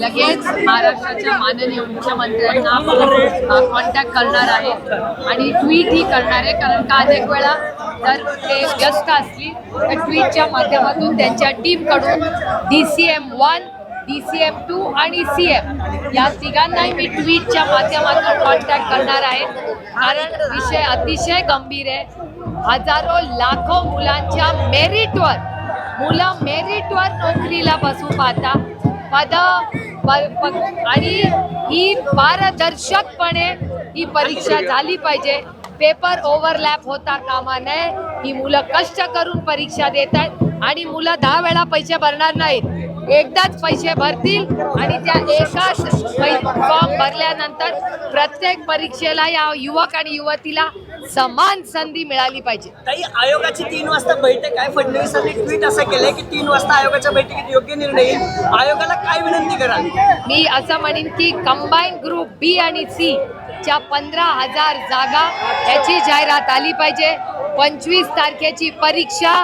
लगेच महाराष्ट्राच्या माननीय मुख्यमंत्र्यांना कॉन्टॅक्ट करणार आहे. आणि ट्विटही करणार आहे. कारण का अनेक वेळा जर ते व्यस्त असली तर ट्विटच्या माध्यमातून त्यांच्या टीमकडून D C M one D C M two आणि सी एम या तिघांनाही मी ट्विटच्या माध्यमातून कॉन्टॅक्ट करणार आहे. कारण विषय अतिशय गंभीर आहे. हजारो लाखो मुलांच्या मेरिटवर मुलं मेरिटवर नोकरीला बसू पाहता. पद प- आणि ही पारदर्शकपणे ही परीक्षा झाली पाहिजे. पेपर ओव्हरलॅप होता कामा नये ही मुलं कष्ट करून परीक्षा देत आहेत आणि मुलं दहा वेळा पैसे भरणार नाहीत. एकदाच पैसे भरतील आणि त्या एकाच फॉर्म भरल्यानंतर प्रत्येक परीक्षेला या युवक आणि युवतीला समान संधी मिळाली पाहिजे. ताई आयोगाची तीन वाजता बैठक आहे. फडणवीसांनी ट्विट असं केलंय की तीन वाजता आयोगाच्या बैठकीत योग्य निर्णय आयोगाला काय विनंती कराल? मी असं म्हणेन की कंबाईन ग्रुप बी आणि सी च्या पंधरा हजार जागा याची जाहिरात आली पाहिजे. पंचवीस तारखेची परीक्षा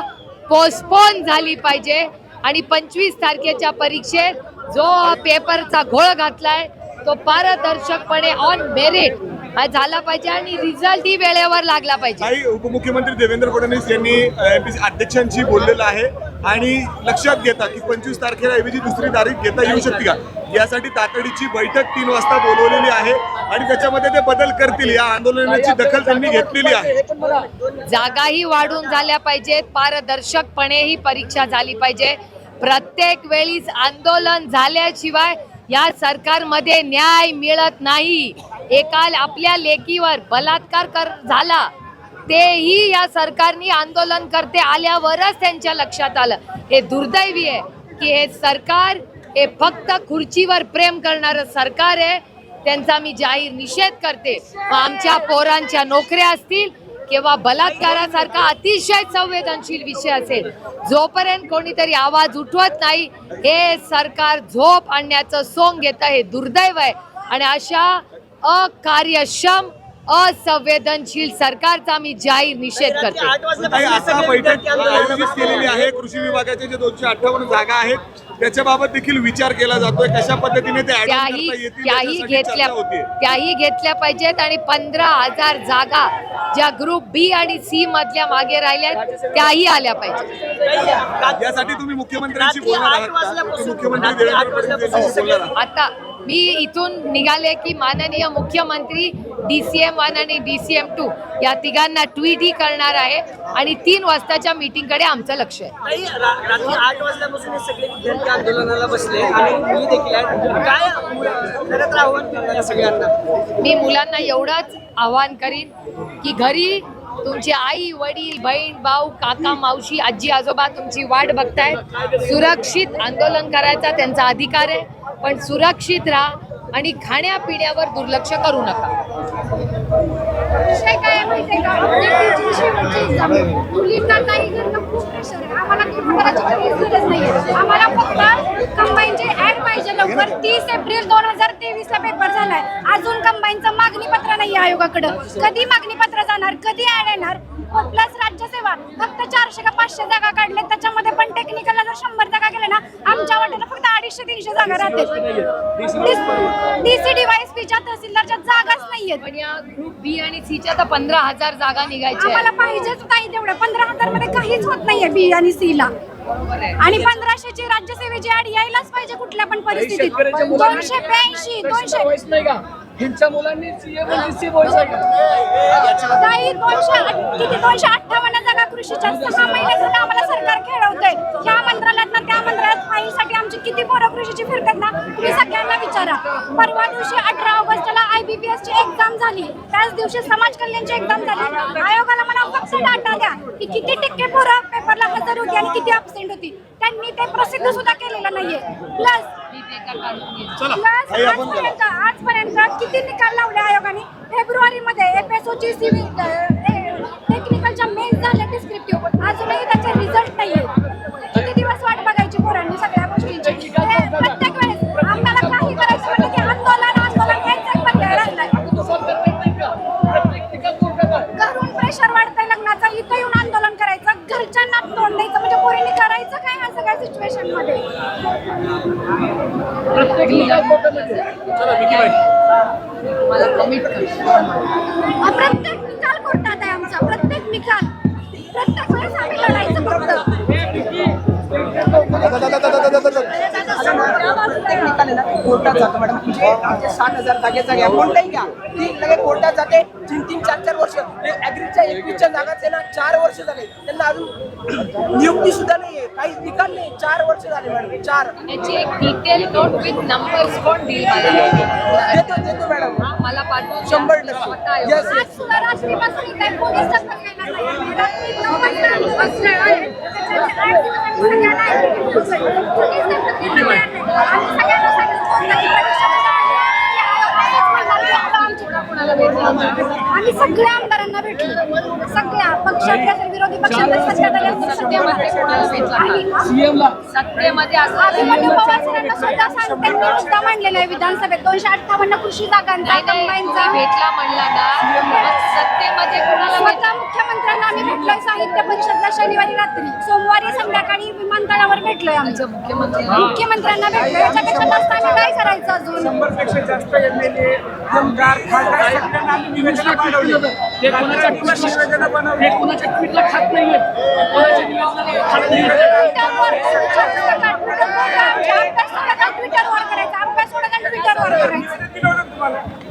पोस्टपोन झाली पाहिजे. आणि पंचवीस तारखेच्या परीक्षेत जो पेपरचा घोळ घातलाय तो पारदर्शकपणे ऑन मेरिट हा झाला पाहिजे आणि रिझल्ट ही वेळेवर लागला पाहिजे. उपमुख्यमंत्री देवेंद्र फडणवीस यांनी अध्यक्षांशी बोललेलं आहे. आणि लक्षात घेता की पंचवीस तारखेला ऐवजी दुसरी तारीख घेता येऊ शकते का? यासाठी तातडीची बैठक तीन वाजता बोलवलेली आहे आणि त्याच्यामध्ये ते बदल करतील. या आंदोलनाची दखल त्यांनी घेतलेली आहे. जागाही वाढून झाल्या पाहिजेत. पारदर्शकपणे ही परीक्षा झाली पाहिजे. प्रत्येक वेळीच आंदोलन झाल्याशिवाय या सरकारमध्ये न्याय मिळत नाही. एकाल आपल्या लेकीवर बलात्कार कर झाला. तेही या सरकारनी आंदोलन करते आल्यावरच त्यांच्या लक्षात आलं. हे दुर्दैवी आहे की हे सरकार हे फक्त खुर्चीवर प्रेम करणारं सरकार आहे. त्यांचा मी जाहीर निषेध करते. आमच्या पोरांच्या नोकऱ्या असतील किंवा बलात्कारासारखा अतिशय संवेदनशील विषय असेल जोपर्यंत कोणीतरी आवाज उठवत नाही हे सरकार झोप आणण्याचं सोंग घेतं हे दुर्दैव आहे. आणि अशा अकार्यक्षम असंवेदनशील सरकारचा मी जाहीर निषेध करते आता बैठक आयोजित केलेली आहे. कृषी विभागाच्या जे दोनशे अठ्ठावन्न जागा आहेत त्याच्याबाबत देखील विचार केला जातोय. कशा पद्धतीने त्याही त्याही घेतल्या. त्याही घेतल्या पाहिजेत आणि पंधरा हजार जागा ज्या ग्रुप बी आणि सी मधल्या मागे राहिल्या त्याही आल्या पाहिजेत. ताई, यासाठी तुम्ही मुख्यमंत्र्यांशी मुख्यमंत्री आता मी इथून निघाले की माननीय मुख्यमंत्री डी सी एम वन आणि डी सी एम टू या तिघांना ट्विटही करणार आहे. आणि तीन वाजताच्या मीटिंगकडे आमचं लक्ष आहे. ताई, रा- रात्री आठ वाजल्यापासून सगळे विद्यार्थी आंदोलनाला बसले आणि मी देखील काय आव्हान सगळ्यांना? मुलांना एवढंच आवाहन करीन की घरी तुमची आई वडील बहीण भाऊ काका मावशी आजी आजोबा तुमची वाट बघतायत. सुरक्षित आंदोलन करायचा त्यांचा अधिकार आहे. पण सुरक्षित राहा आणि खाण्यापिण्यावर दुर्लक्ष करू नका. विषय काय आहे माहितीये का? आपली शेवटची एक्झाम मुलींना काही करणं खूप प्रेशर आहे आम्हाला दोन हजाराची काहीच गरज नाहीये आम्हाला फक्त कंबाईनचे ऍड पाहिजे लवकर. तीस एप्रिल दोन हजार तेवीस ला पेपर झालाय. अजून कंबाईनचं मागणी पत्र नाही आयोगाकडं. कधी मागणी पत्र जाणार? कधी ऍड येणार? हो, प्लस राज्यसेवा फक्त चारशे का पाचशे जागा काढल्या त्याच्यामध्ये पण टेक्निकलला जर शंभर जागा गेल्या ना आमच्या वाटेला फक्त अडीचशे तीनशे जागा राहतील. डीसी डिवाइस तहसीलदारच्या जागाच नाहीयेत. पण या ग्रुप बी आणि सीच्या तर पंधरा हजार जागा निघायच्या आम्हाला. पाहिजेच नाही तेवढं. पंधरा हजारमध्ये काहीच होत नाहीये बी आणि सी ला. बरोबर आहे. आणि पंधराशेची राज्यसेवेची ऍड यायलाच पाहिजे कुठल्या पण परिस्थितीत. दोनशे ब्याऐंशी दोनशे ह्यांच्या मुलांनी सीए सी दोनशे आठ- किती? दोनशे अठ्ठावन्न जागा कृषीच्या सहा महिने झालं आम्हाला सरकार खेळवतंय ह्या मंत्रालयात ना त्या मंत्रालयात फाईलसाठी आमची किती पोरं कृषीची फिरतात ना तुम्ही विचारा परवा दिवशी अठरा ऑगस्टला आयबीपीएस ची एक्झाम झाली. त्याच दिवशी समाज कल्याणची एक्झाम झाली. आयोगाला मला फक्त डाटा द्या की किती टक्के पोरं पेपरला हजर होती आणि किती अब्सेंट होती. त्यांनी ते प्रसिद्ध सुद्धा केलेलं नाहीये. प्लस. प्लस आजपर्यंत आजपर्यंत किती निकाल लावले आयोगाने? फेब्रुवारी मध्ये एफएसओ सिच्युएशनमध्ये प्रत्येक निकाल कोर्टामध्ये मला कमिट कर प्रत्येक निकाल कोर्टात आहे आमचा. प्रत्येक निकाल. प्रत्येक वेळेस आम्ही लढायचं फक्त. कोर्टात जातो मॅडम. म्हणजे आमचे साठ हजार जागेचा घ्या कोणताही घ्या. ती लगे कोर्टात जाते. तीन तीन चार चार वर्ष. ऍग्रीच्या एकवीसच्या जागाचे ना चार वर्ष झाले. त्यांना अजून नियुक्ती सुद्धा नाहीये काही निकाल नाही चार वर्ष झाले मॅडम चार याची एक डिटेल नोट विथ नंबर्स पण देईल मला देतो देतो मॅडम हा, मला पाठवून द्या. शंभर टक्के. yes. आज इथे दखल. रात्री नऊ वाजता आठ सगळ्यांना ऐकून दखल नाही सगळ्यांना सांगितलं, कोणत्याही परीक्षेला जाऊ नये. असंच म्हणणार की आता आमची कोणाला भेटलं? आम्ही सगळ्या आमदारांना भेटलो सगळ्या पक्षातले असेल विरोधी पक्षातले सत्ताधारी असतील सत्तेमध्ये कोणाला भेटला? आणि सीएम ला सत्तेमध्ये अभिमन्यू पवार सरांना सुद्धा सांग त्यांनी मुद्दा मांडलेला आहे विधानसभेत. दोनशे अठ्ठावन्न कृषी जागांचा नाही नाही कंबाईनचा तुम्ही भेटला म्हणला ना मग सत्तेमध्ये कोणाला भेटला स्वतः मुख्यमंत्र्यांना आम्ही भेटलोय. साहित्य परिषदला शनिवारी रात्री. सोमवारी संध्याकाळी विमानतळावर भेटलोय आम्ही. अच्छा मुख्यमंत्री मुख्यमंत्र्यांना भेटलोय. याच्यापेक्षा जास्त आम्ही काय करायचं अजून. शंभरपेक्षा जास्त एम एल ए आमदार खासदार सगळ्यांना आम्ही निवेदनं पाठवली. ते कोणाच्या निवेदनं बनवली ते कोणाच्या ट्विटला खात नाहीये. कोणाच्या निवेदनाला खात नाहीये. ट्विटरवर आमच्या अभ्यास सगळं ट्विटरवर करायचा? अभ्यास सोडा ट्विटरवर करायचं?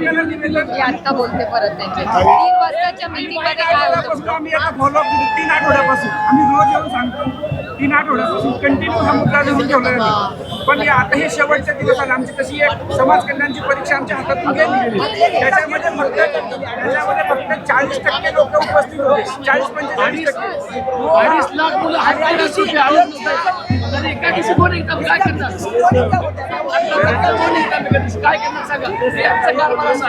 मी आता बोलते परत त्यांच्या तीन वाजताच्या मीटिंगमध्ये काय होतं? आम्ही आता फॉलो तीन आठवड्यापासून. आम्ही रोज येऊन सांगतो. तीन आठवड्यापासून कंटिन्यू हा मुद्दा धरून ठेवला पण हे आता हे शेवटचे दिवस आले आमची तशी एक समाज कल्याणची परीक्षा आमच्या हातातून गेली. त्याच्यामध्ये फक्त त्याच्यामध्ये फक्त चाळीस टक्के लोक उपस्थित होते. चाळीस पंचेचाळीस टक्के. अडीच लाख मुलं तर एका दिवशी कोण एकदम काय करणार? काय करणार सांगा.